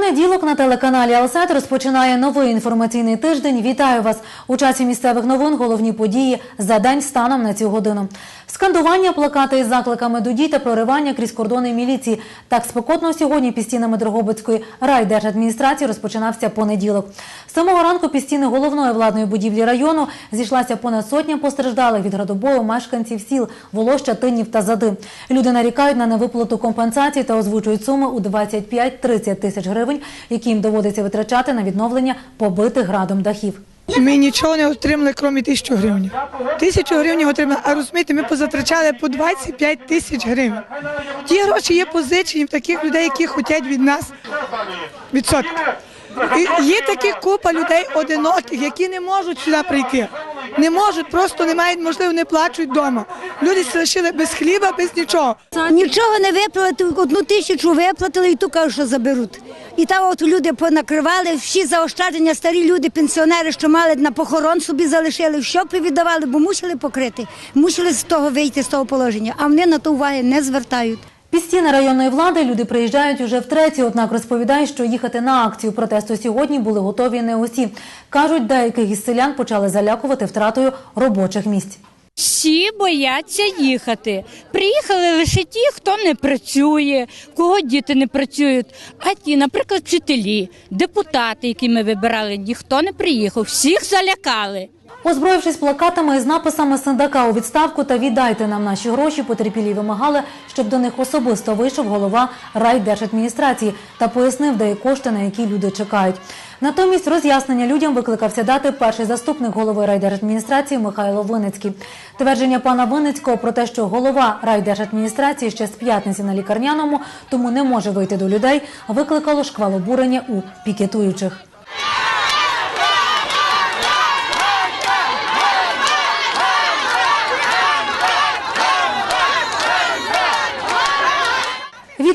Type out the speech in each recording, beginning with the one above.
понеділок на телеканалі Алсет розпочинає новий інформаційний тиждень. Вітаю вас у часі місцевих новин. Головні події за день станом на цю годину. Скандування, плакати із закликами до дій та проривання крізь кордони міліції. Так спекотно сьогодні під стінами Дрогобицької райдержадміністрації розпочинався понеділок. З самого ранку під стіни головної владної будівлі району зійшлася понад сотня постраждалих від градобою мешканців сіл Волоща, Тинів та Зади. Люди нарікають на невиплату компенсацій та озвучують суми у 25-30 тисяч гривень, які їм доводиться витрачати на відновлення побитих градом дахів. Ми нічого не отримали, крім тисячі гривень. Тисячу гривень отримали, а розумієте, ми позатрачали по 25 тисяч гривень. Ті гроші є позичені в таких людей, які хочуть від нас відсотки. І є такі купа людей одиноких, які не можуть сюди прийти. Не можуть, просто не мають можливо, не плачуть вдома. Люди лишили без хліба, без нічого. Нічого не виплатили, одну тисячу виплатили і ту кажуть, що заберуть. І там от люди понакривали, всі заощадження, старі люди, пенсіонери, що мали на похорон собі залишили, все віддавали, бо мусили покрити, мусили з того вийти, з того положення, а вони на то уваги не звертають. Під стіни районної влади люди приїжджають уже втретє, однак розповідають, що їхати на акцію протесту сьогодні були готові не усі. Кажуть, деяких із селян почали залякувати втратою робочих місць. Всі бояться їхати. Приїхали лише ті, хто не працює, кого діти не працюють. А ті, наприклад, вчителі, депутати, які ми вибирали, ніхто не приїхав. Всіх залякали. Озброївшись плакатами із написами «Синдака у відставку» та «Віддайте нам наші гроші», потерпілі вимагали, щоб до них особисто вийшов голова райдержадміністрації та пояснив, де є кошти, на які люди чекають. Натомість роз'яснення людям викликався дати перший заступник голови райдержадміністрації Михайло Винницький. Твердження пана Винницького про те, що голова райдержадміністрації ще з п'ятниці на лікарняному, тому не може вийти до людей, викликало шквал обурення у пікетуючих.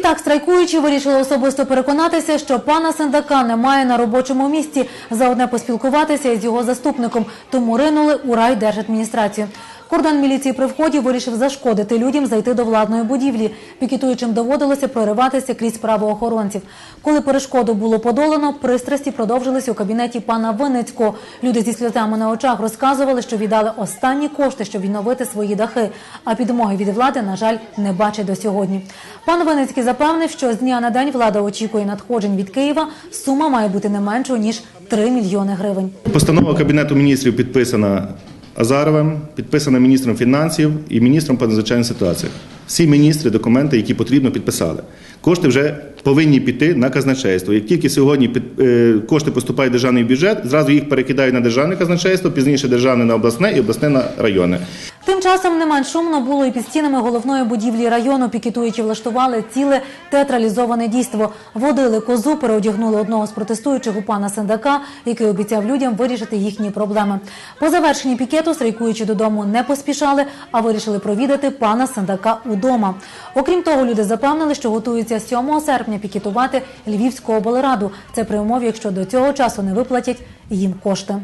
Відтак страйкуючі вирішили особисто переконатися, що пана Сендака немає на робочому місці, заодне поспілкуватися із його заступником, тому ринули у райдержадміністрацію. Кордон міліції при вході вирішив зашкодити людям зайти до владної будівлі. Пікетуючим доводилося прориватися крізь правоохоронців. Коли перешкоду було подолано, пристрасті продовжилися у кабінеті пана Винницького. Люди зі сльозами на очах розказували, що віддали останні кошти, щоб відновити свої дахи. А підмоги від влади, на жаль, не бачать до сьогодні. Пан Винницький запевнив, що з дня на день влада очікує надходжень від Києва. Сума має бути не меншою ніж 3 мільйони гривень. Постанова Кабінету міністрів підписана Азаровим, підписана міністром фінансів і міністром по надзвичайних ситуаціях. Всі міністри документи, які потрібно, підписали. Кошти вже повинні піти на казначейство. Як тільки сьогодні під, е, кошти поступають в державний бюджет, зразу їх перекидають на державне казначейство, пізніше державне на обласне і обласне на районне. Тим часом не менш шумно було і під стінами головної будівлі району. Пікетуючі влаштували ціле театралізоване дійство. Водили козу, переодягнули одного з протестуючих у пана Сендака, який обіцяв людям вирішити їхні проблеми. По завершенні пікету страйкуючи додому не поспішали, а вирішили провідати пана Сендака удома. Окрім того, люди запевнили, що готуються 7 серпня пікетувати Львівську облраду. Це при умові, якщо до цього часу не виплатять їм кошти.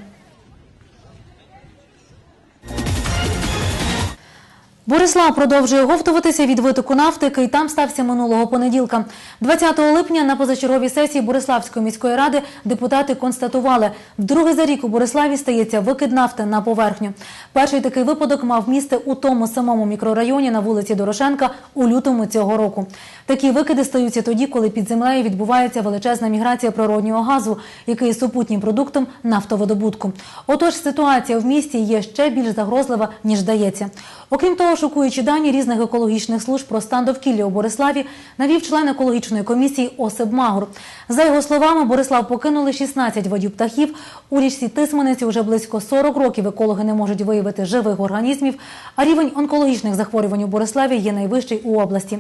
Борислав продовжує говтуватися від витоку нафти, який там стався минулого понеділка. 20 липня на позачерговій сесії Бориславської міської ради депутати констатували, вдруге за рік у Бориславі стається викид нафти на поверхню. Перший такий випадок мав місце у тому самому мікрорайоні на вулиці Дорошенка у лютому цього року. Такі викиди стаються тоді, коли під землею відбувається величезна міграція природнього газу, який є супутнім продуктом нафтовидобутку. Отож, ситуація в місті є ще більш загрозлива, ніж здається. Окрім того, шокуючи дані різних екологічних служб про стан довкілля у Бориславі, навів член екологічної комісії Осип Магур. За його словами, Борислав покинули 16 водів птахів. У річці Тисманиці вже близько 40 років екологи не можуть виявити живих організмів, а рівень онкологічних захворювань у Бориславі є найвищий у області.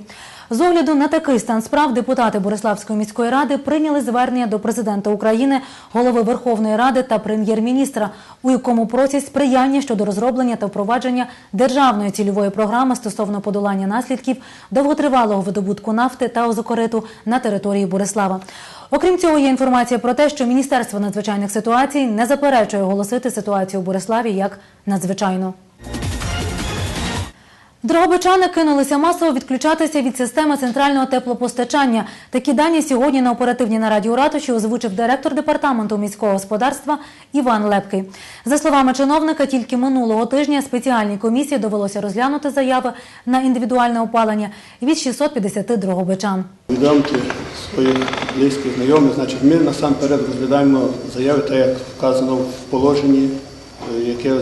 З огляду на такий стан справ депутати Бориславської міської ради прийняли звернення до президента України, голови Верховної Ради та прем'єр-міністра, у якому просять сприяння щодо розроблення та впровадження державної цільової програми стосовно подолання наслідків довготривалого видобутку нафти та озокориту на території Борислава. Окрім цього, є інформація про те, що Міністерство надзвичайних ситуацій не заперечує оголосити ситуацію у Бориславі як надзвичайну. Дрогобичани кинулися масово відключатися від системи центрального теплопостачання. Такі дані сьогодні на оперативній нараді у ратуші озвучив директор департаменту міського господарства Іван Лепкий. За словами чиновника, тільки минулого тижня спеціальній комісії довелося розглянути заяви на індивідуальне опалення від 650 дрогобичан. Повідомте своїх близьких, знайомих. Значить, ми насамперед розглядаємо заяви, так як вказано в положенні, яке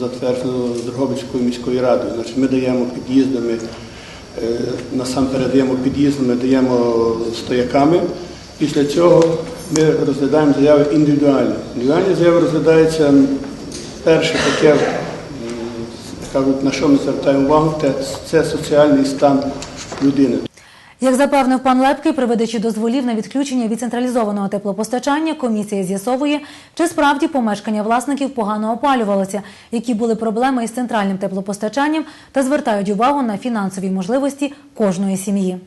затверджено Дрогобицькою міською радою. Значить, ми даємо під'їздами, е, насамперед даємо під'їздами, даємо стояками. Після цього ми розглядаємо заяви індивідуально. Індивідуальні заяви розглядаються перше таке, на що ми звертаємо увагу, це соціальний стан людини. Як запевнив пан Лепкий, при видачі дозволів на відключення від централізованого теплопостачання, комісія з'ясовує, чи справді помешкання власників погано опалювалося, які були проблеми із центральним теплопостачанням, та звертають увагу на фінансові можливості кожної сім'ї.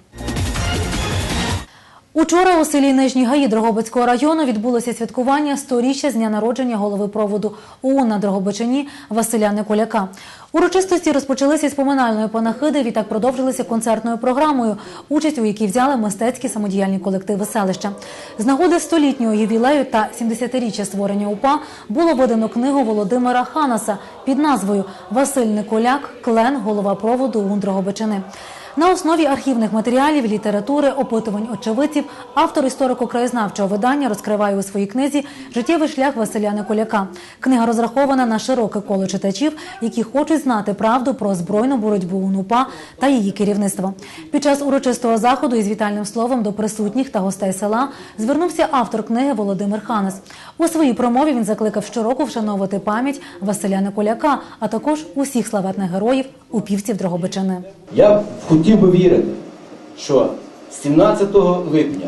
Учора у селі Нижній Гаї Дрогобицького району відбулося святкування 100-річчя з дня народження голови проводу ОУН на Дрогобичині Василя Николяка. Урочистості розпочалися з поминальної панахиди, відтак продовжилися концертною програмою, участь у якій взяли мистецькі самодіяльні колективи селища. З нагоди столітнього ювілею та 70-річчя створення УПА було видано книгу Володимира Ханаса під назвою Василь Николяк, клен, голова проводу ОУН Дрогобичини. На основі архівних матеріалів, літератури, опитувань очевидців, автор історико-краєзнавчого видання розкриває у своїй книзі життєвий шлях Василя Николяка. Книга розрахована на широке коло читачів, які хочуть знати правду про збройну боротьбу УНУПА та її керівництво. Під час урочистого заходу із вітальним словом до присутніх та гостей села звернувся автор книги Володимир Ханес. У своїй промові він закликав щороку вшановувати пам'ять Василя Николяка, а також усіх славетних героїв упівців Дрогобичини. Я хотів би вірити, що 17 липня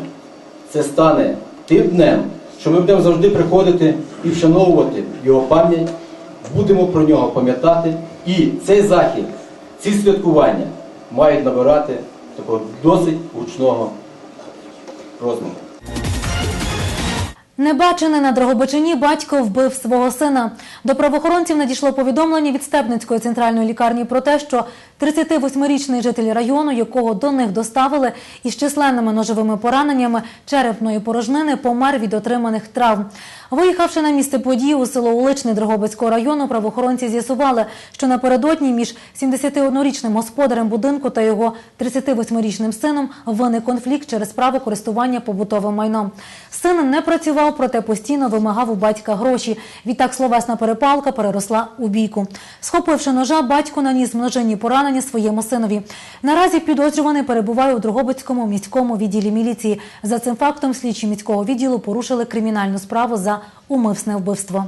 це стане тим днем, що ми будемо завжди приходити і вшановувати його пам'ять, будемо про нього пам'ятати. І цей захід, ці святкування мають набирати такого досить гучного розміру. Небачений на Дрогобичині батько вбив свого сина. До правоохоронців надійшло повідомлення від Стебницької центральної лікарні про те, що 38-річний житель району, якого до них доставили із численними ножовими пораненнями черепної порожнини, помер від отриманих травм. Виїхавши на місце події у село Уличне Дрогобицького району, правоохоронці з'ясували, що напередодні між 71-річним господарем будинку та його 38-річним сином виник конфлікт через право користування побутовим майном. Син не працював, проте постійно вимагав у батька гроші. Відтак словесна перепалка переросла у бійку. Схопивши ножа, батько наніс множинні поранення своєму синові. Наразі підозрюваний перебуває у Дрогобицькому міському відділі міліції. За цим фактом слідчі міського відділу порушили кримінальну справу за умисне вбивство.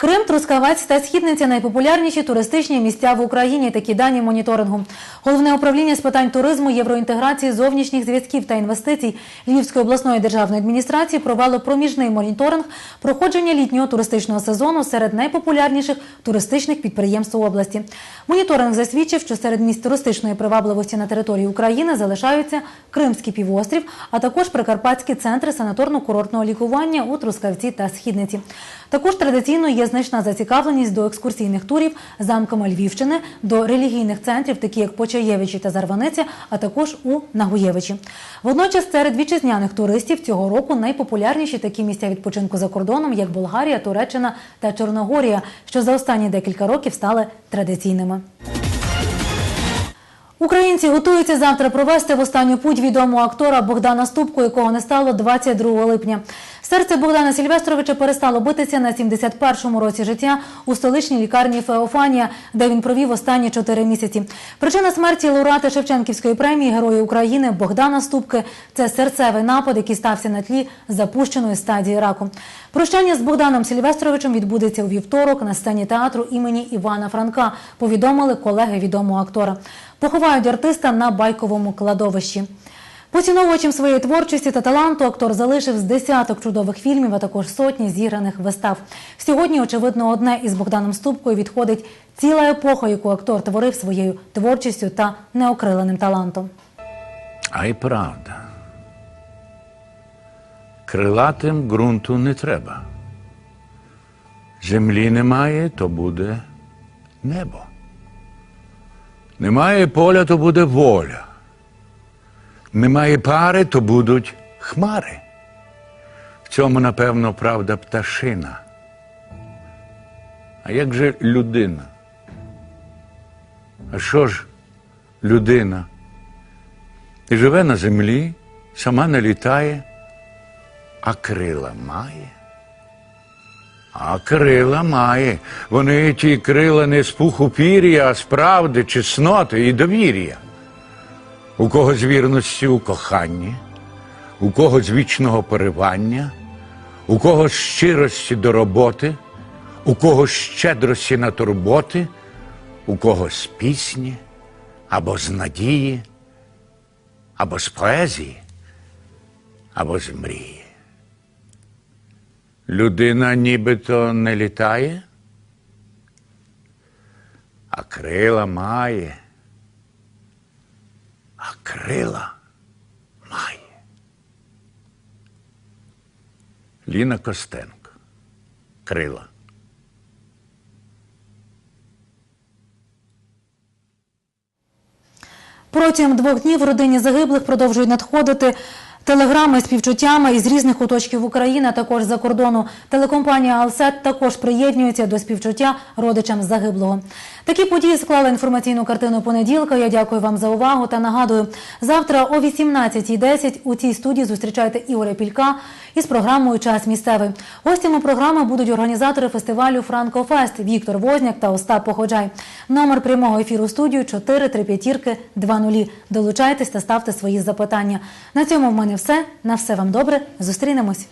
Крим, Трускавець та Східниця – найпопулярніші туристичні місця в Україні. Такі дані моніторингу. Головне управління з питань туризму, євроінтеграції, зовнішніх зв'язків та інвестицій Львівської обласної державної адміністрації провело проміжний моніторинг проходження літнього туристичного сезону серед найпопулярніших туристичних підприємств області. Моніторинг засвідчив, що серед місць туристичної привабливості на території України залишаються Кримський півострів, а також прикарпатські центри санаторно-курортного лікування у Трускавці та Східниці. Також традиційно є значна зацікавленість до екскурсійних турів замками Львівщини, до релігійних центрів, такі як Почаєвичі та Зарваниця, а також у Нагуєвичі. Водночас серед вітчизняних туристів цього року найпопулярніші такі місця відпочинку за кордоном, як Болгарія, Туреччина та Чорногорія, що за останні декілька років стали традиційними. Українці готуються завтра провести в останню путь відомого актора Богдана Ступку, якого не стало 22 липня. Серце Богдана Сільвестровича перестало битися на 71-му році життя у столичній лікарні Феофанія, де він провів останні чотири місяці. Причина смерті лауреата Шевченківської премії Герої України Богдана Ступки це серцевий напад, який стався на тлі запущеної стадії раку. Прощання з Богданом Сільвестровичем відбудеться у вівторок на сцені театру імені Івана Франка. Повідомили колеги відомого актора. Поховають артиста на байковому кладовищі. Поціновувачем своєї творчості та таланту актор залишив з десяток чудових фільмів, а також сотні зіграних вистав. Сьогодні, очевидно, одне із Богданом Ступкою відходить ціла епоха, яку актор творив своєю творчістю та неокриленим талантом. А й правда. Крилатим ґрунту не треба. Землі немає, то буде небо. Немає поля, то буде воля. Немає пари, то будуть хмари. В цьому, напевно, правда пташина. А як же людина? А що ж людина? І живе на землі, сама не літає, а крила має. А крила має. Вони ті крила не з пуху пір'я, а з правди, чесноти і довір'я. У кого з вірності у коханні, у кого з вічного поривання, у кого з щирості до роботи, у кого з щедрості на турботи, у кого з пісні, або з надії, або з поезії, або з мрії. Людина нібито не літає, а крила має. Крила має. Ліна Костенко. Крила. Протягом двох днів родині загиблих продовжують надходити телеграми співчуттями із різних куточків України, також за кордону. Телекомпанія Алсет також приєднується до співчуття родичам загиблого. Такі події склали інформаційну картину понеділка. Я дякую вам за увагу та нагадую, завтра о 18.10 у цій студії зустрічайте Ігоря Пілька із програмою Час місцевий. Гостями програми будуть організатори фестивалю Франкофест Віктор Возняк та Остап Походжай. Номер прямого ефіру студію 435 20. Долучайтесь та ставте свої запитання. На цьому в мене все. На все вам добре. Зустрінемось.